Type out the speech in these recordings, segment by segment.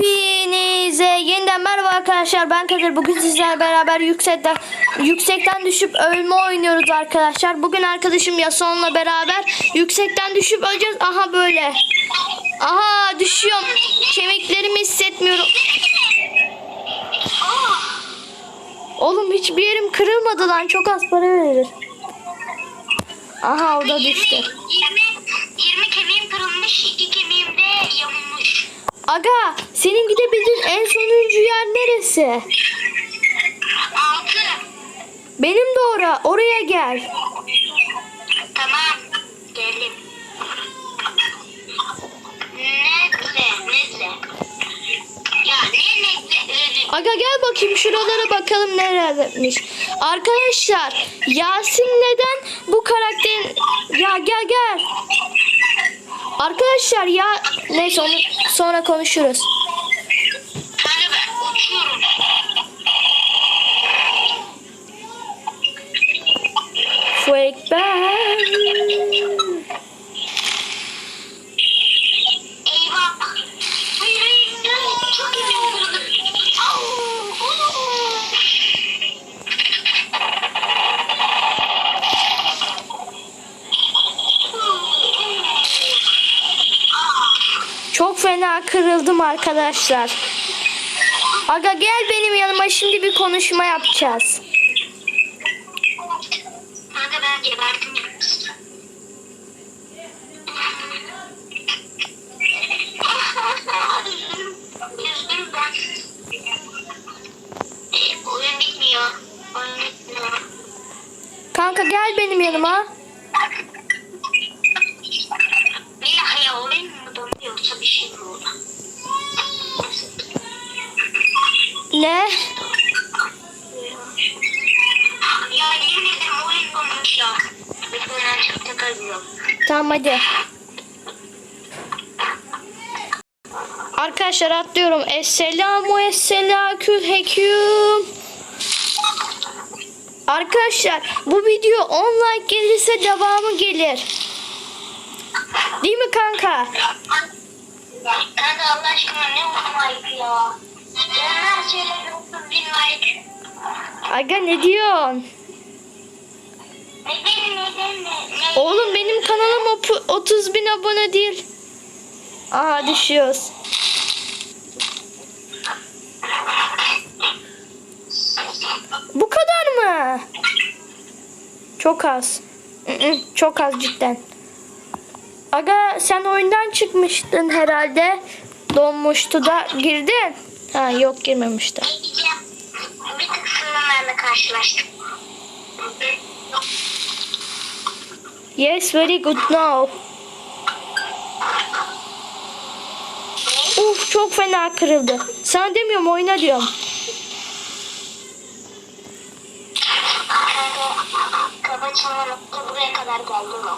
Hepinize yeniden merhaba arkadaşlar. Ben Kadir. Bugün sizlerle beraber yüksekten yüksekten düşüp ölme oynuyoruz arkadaşlar. Bugün arkadaşım Yason'la beraber yüksekten düşüp öleceğiz. Aha böyle. Aha düşüyorum. Kemiklerimi hissetmiyorum. Oğlum hiçbir yerim kırılmadı lan. Çok az para verir. Aha o da düştü. 20, 20 kemiğim kırılmış, 2 kemiğim de yamulmuş. Aga senin gidebildiğin en sonuncu yer neresi? 6. Benim de ora. Oraya gel. Tamam, geldim. Nezle, nezle. Ya ne nezle? Aga gel bakayım şuralara bakalım neredemiş. Arkadaşlar Yasin neden bu karakterin... Ya gel gel. Arkadaşlar ya... Neyse onu sonra konuşuruz. Fake ben. Eyvah. Hayır, hayır. Çok au. Çok fena kırıldım arkadaşlar. Aga gel benim yanıma şimdi bir konuşma yapacağız. Kanka ben geberdim. Üzgünüm. Üzgünüm ben. Oyun bitmiyor. Oyun bitmiyor. Kanka gel benim yanıma. Tamam hadi. Arkadaşlar atlıyorum. Esselamu esselakül heküm. Arkadaşlar bu video 10 like gelirse devamı gelir. Değil mi kanka? Kanka Allah aşkına ne oldu like ya? Ben her şeyle 30 bin like. Aga ne diyorsun? Neden neden ne? ne? Oğlum benim kanalım opu- 30 bin abone değil. Aha düşüyoruz. Bu kadar mı? Çok az. Çok az cidden. Aga sen oyundan çıkmıştın herhalde. Donmuştu da girdin. Ha yok girmemişti. Bir tık sınırlarla karşılaştım. Yes very good now. Uf çok fena kırıldı. Sana demiyorum oyna diyorum. Kaba çanalıkta buraya kadar geldim o.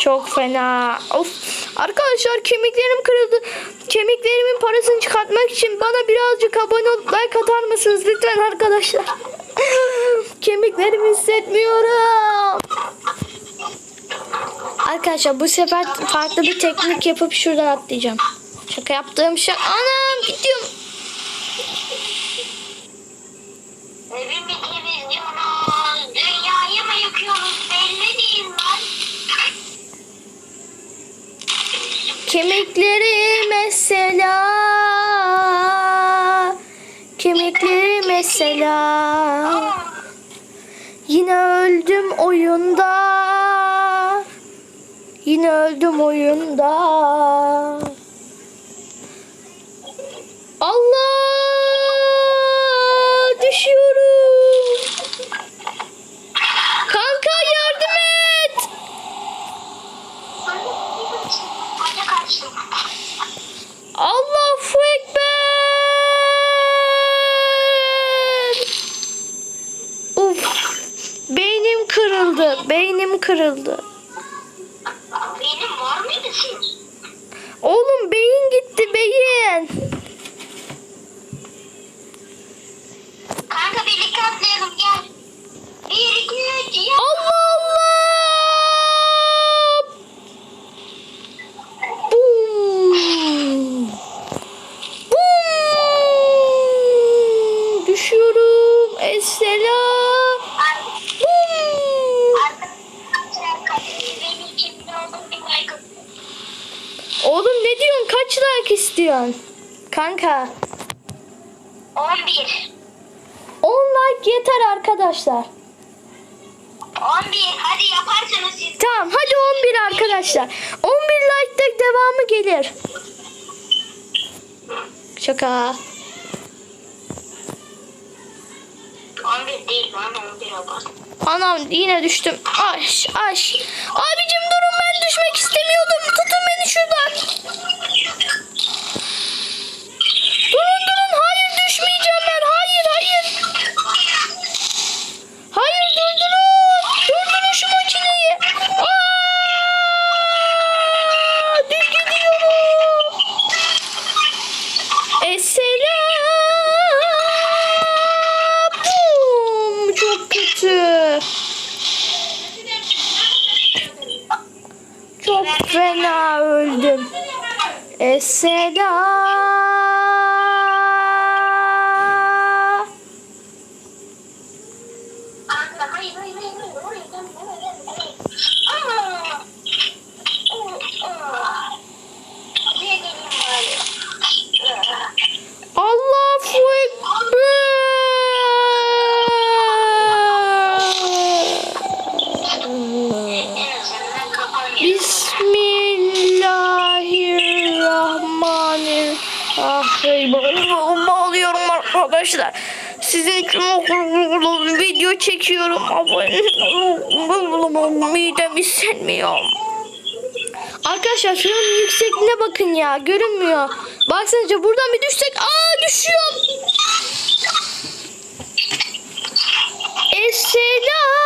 Çok fena. Of. Arkadaşlar kemiklerim kırıldı. Kemiklerimin parasını çıkartmak için bana birazcık abone olup like atar mısınız lütfen arkadaşlar? Kemiklerimi hissetmiyorum. Arkadaşlar bu sefer farklı bir teknik yapıp şuradan atlayacağım. Şaka yaptığım şey. Anam gidiyorum. Evimi temizliyoruz. Dünyayı mı yıkıyoruz belli değil lan. Kemikleri mesela Kemikleri mesela öldüm oyunda. Yine öldüm oyunda Allah Düşüyorum Kanka yardım et Hadi kaçtım. Allahu Ekber. Uf. Beynim kırıldı. Beynim kırıldı. Benim var mıydı senin? Oğlum beyin gitti beyin. Kanka birlikte atlayalım gel. Bir iki üç ya. Allah Allah. Bu Oğlum ne diyorsun? Kaç like istiyorsun? Kanka. 11. 10 like yeter arkadaşlar. 11. Hadi yaparsanız siz. Tamam hadi 11 arkadaşlar. 11 like'da devamı gelir. Şaka. 11 değil lan 11 abart. Anam yine düştüm. Aş aş. Abicim durun ben düşmek istemiyordum. Tutun beni şuradan. Durun durun. Hayır düşmeyeceğim ben. Hayır hayır. Hayır durdurun. Durdurun şu makineyi. Aa! Düz gidiyorum. Esselam. Bum. Çok kötü. Çok fena öldüm. Esselam. Kanka hayır hayır hayır. hayır. Oraya gel, oraya gel, oraya gel. Aa! Oo, aa. Buraya geleyim bari. Aa. Allahu Ekber. En azından kafam yanıyor. Bismillahirrahmanirrahim. alıyorum arkadaşlar. Sizin için video çekiyorum. Abone midem hissetmiyorum. Arkadaşlar şunun yüksekliğine bakın ya. Görünmüyor. Baksanıza buradan bir düşsek. Aa düşüyorum. Esselam.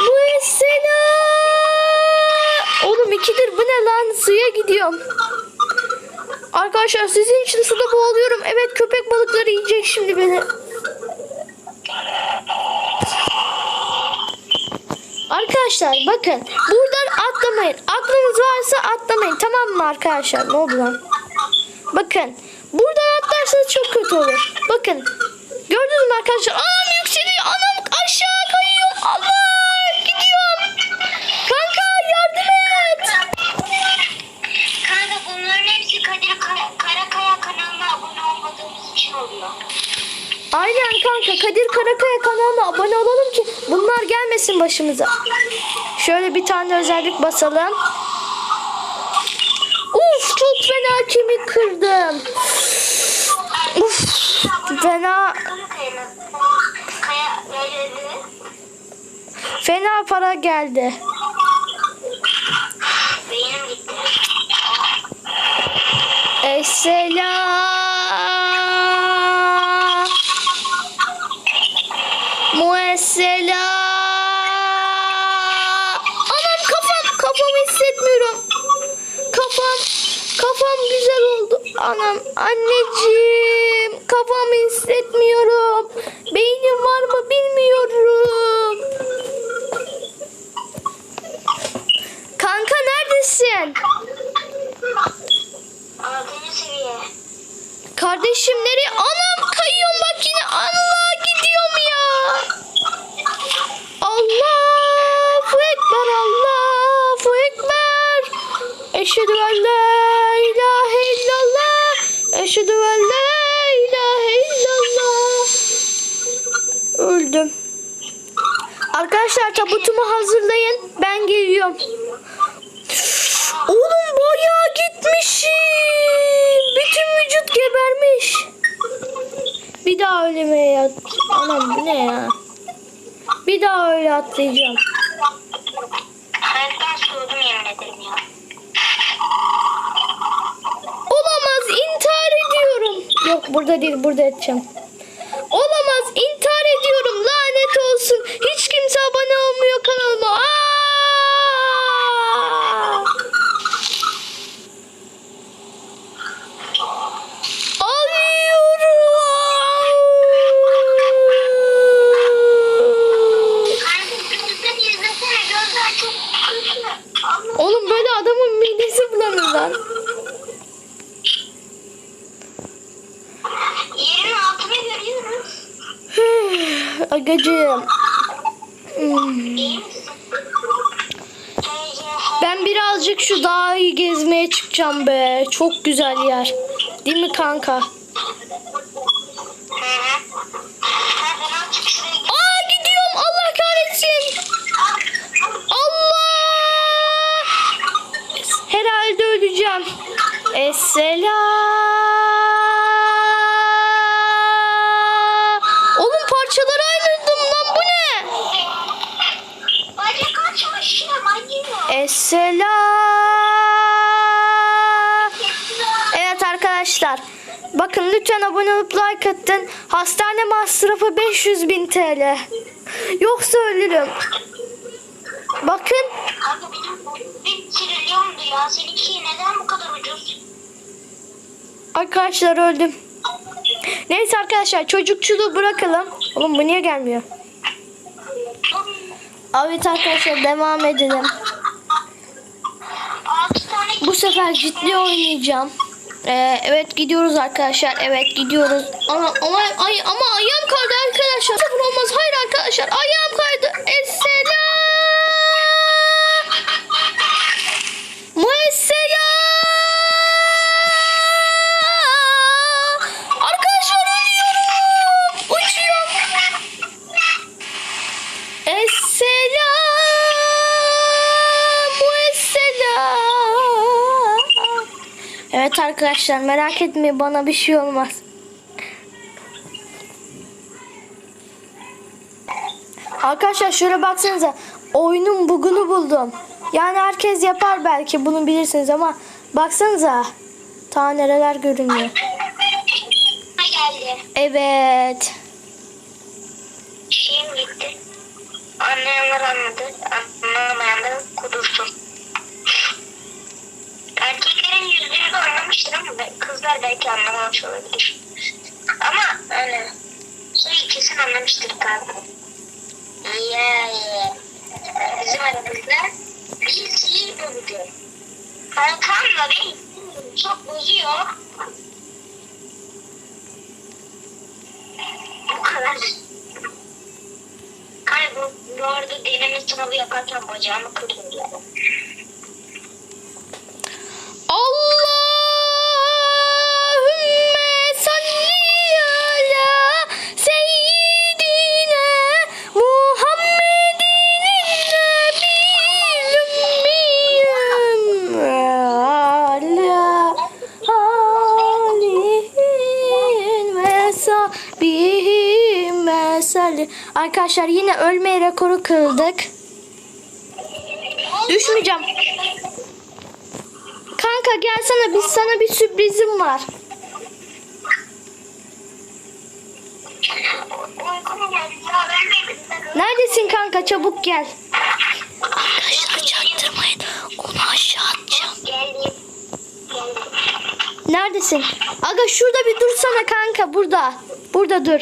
Bu Esselam. Oğlum ikidir bu ne lan? Suya gidiyorum. Arkadaşlar sizin için suda boğuluyorum. Evet köpek balıkları yiyecek şimdi beni. Arkadaşlar bakın buradan atlamayın. Aklınız varsa atlamayın tamam mı arkadaşlar? Ne oldu lan? Bakın buradan atlarsanız çok kötü olur. Bakın gördünüz mü arkadaşlar? Anam Kadir Karakaya kanalına abone olalım ki bunlar gelmesin başımıza. Şöyle bir tane özellik basalım. Uf çok fena kemik kırdım. Uf fena fena para geldi. Esselam. Muessela. Anam kafam kafamı hissetmiyorum. Kafam kafam güzel oldu. Anam anneciğim kafamı hissetmiyorum. Beynim var mı bilmiyorum. Kanka neredesin? Altıncı seviye. Kardeşim nereye? Anam kayıyorum bak yine. Allah gidiyorum ya. Allahu Ekber Allahu Ekber. Eşhedü en la ilahe illallah. Eşhedü en la ilahe illallah. Öldüm. Arkadaşlar tabutumu hazırlayın. Ben geliyorum. Oğlum bayağı gitmişim. Bütün vücut gebermiş. Bir daha ölmeye yat. Anam bu ne ya? Bir daha öyle atlayacağım. Hayattan soğudum yemin ederim ya. Olamaz intihar ediyorum. Yok burada değil burada edeceğim. Olamaz intihar ediyorum lanet olsun. Hiç kimse abone olmuyor kanalıma. Aa! Alıyorum. Kanka gözden izlesene gözler çok kötü. Allah. Oğlum böyle adamın midesi bulanır lan. Yerin altını görüyoruz. Agacığım. Ben birazcık şu dağı gezmeye çıkacağım be. Çok güzel yer. Değil mi kanka? Aa gidiyorum. Allah kahretsin. Allah! Herhalde öleceğim. Esselam. Esselam. Evet arkadaşlar. Bakın lütfen abone olup like atın. Hastane masrafı 500 bin TL. Yoksa ölürüm. Bakın. Kanka benim bir trilyondu ya. Seninki neden bu kadar ucuz? Arkadaşlar öldüm. Neyse arkadaşlar çocukçuluğu bırakalım. Oğlum bu niye gelmiyor? Evet arkadaşlar devam edelim. Bu sefer ciddi oynayacağım. Ee, evet gidiyoruz arkadaşlar. Evet gidiyoruz. Ama, ama, ay, ama ayağım kaydı arkadaşlar. Sıfır olmaz. Hayır arkadaşlar. Ayağım kaydı. Esselam. Muesselam. Arkadaşlar merak etmeyin bana bir şey olmaz. Arkadaşlar şöyle baksanıza. Oyunun bugunu buldum. Yani herkes yapar belki bunu bilirsiniz ama baksanıza. Ta nereler görünüyor. Evet. Şeyim gitti. Anlayanlar anladı. Anlamayanlar kudursun. Erkeklerin yüzünü de anlamıştır ama kızlar belki anlamamış olabilir. Ama öyle. Şey kesin anlamıştır kanka. Yani bizim aramızda bir şey buldu. Kankamla beni çok bozuyor. Bu kadar. Kanka bu, bu arada deneme sınavı yaparken bacağımı kırdım salli. Arkadaşlar yine ölme rekoru kırdık. Düşmeyeceğim. Kanka gelsene biz sana bir sürprizim var. Neredesin kanka çabuk gel. Arkadaşlar çaktırmayın. Onu aşağı atacağım. Neredesin? Aga şurada bir dursana kanka burada. Burada dur.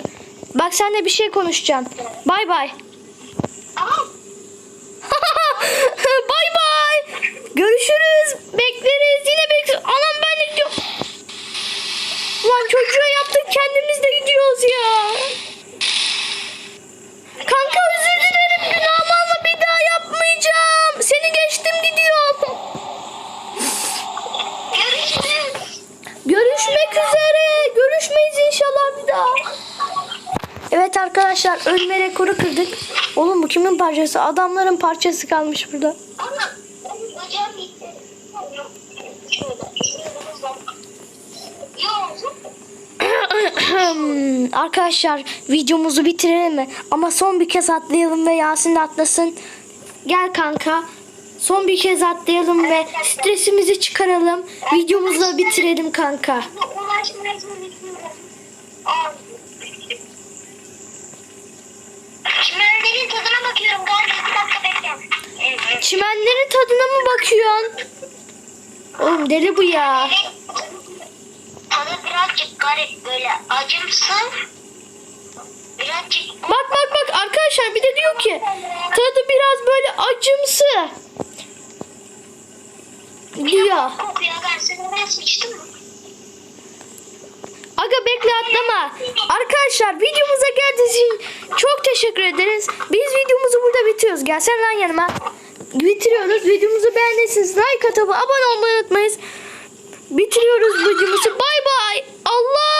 Bak seninle bir şey konuşacağım. Bay bay. Bay bay. Görüşürüz. Bekleriz. Yine bekleriz. Anam ben de gidiyorum. Ulan çocuğa yaptık kendimiz de gidiyoruz ya. Kanka özür dilerim. Günahımı alma bir daha yapmayacağım. Seni geçtim gidiyorum. Görüşmek üzere. Görüşmeyiz inşallah bir daha. Evet arkadaşlar ölme rekoru kırdık. Oğlum bu kimin parçası? Adamların parçası kalmış burada. Arkadaşlar videomuzu bitirelim mi? Ama son bir kez atlayalım ve Yasin de atlasın. Gel kanka. Son bir kez atlayalım ve stresimizi çıkaralım. Videomuzu bitirelim kanka. Ulaşmaya çalışıyorum. Aa. Çimenlerin tadına bakıyorum. Galiba bir dakika bekle. Evet. Çimenlerin tadına mı bakıyorsun? Oğlum deli bu ya. Tadı birazcık garip böyle acımsı. Birazcık Bak bak bak arkadaşlar bir de diyor ki tadı biraz böyle acımsı. Diyor. kokuyor. Ben seni ben sıçtım mı? Aga bekle atlama. Arkadaşlar videomuza geldiğiniz için çok teşekkür ederiz. Biz videomuzu burada bitiriyoruz. Gelsene lan yanıma. Bitiriyoruz. Videomuzu beğendiyseniz like atıp abone olmayı unutmayın. Bitiriyoruz videomuzu. Bay bay. Allah.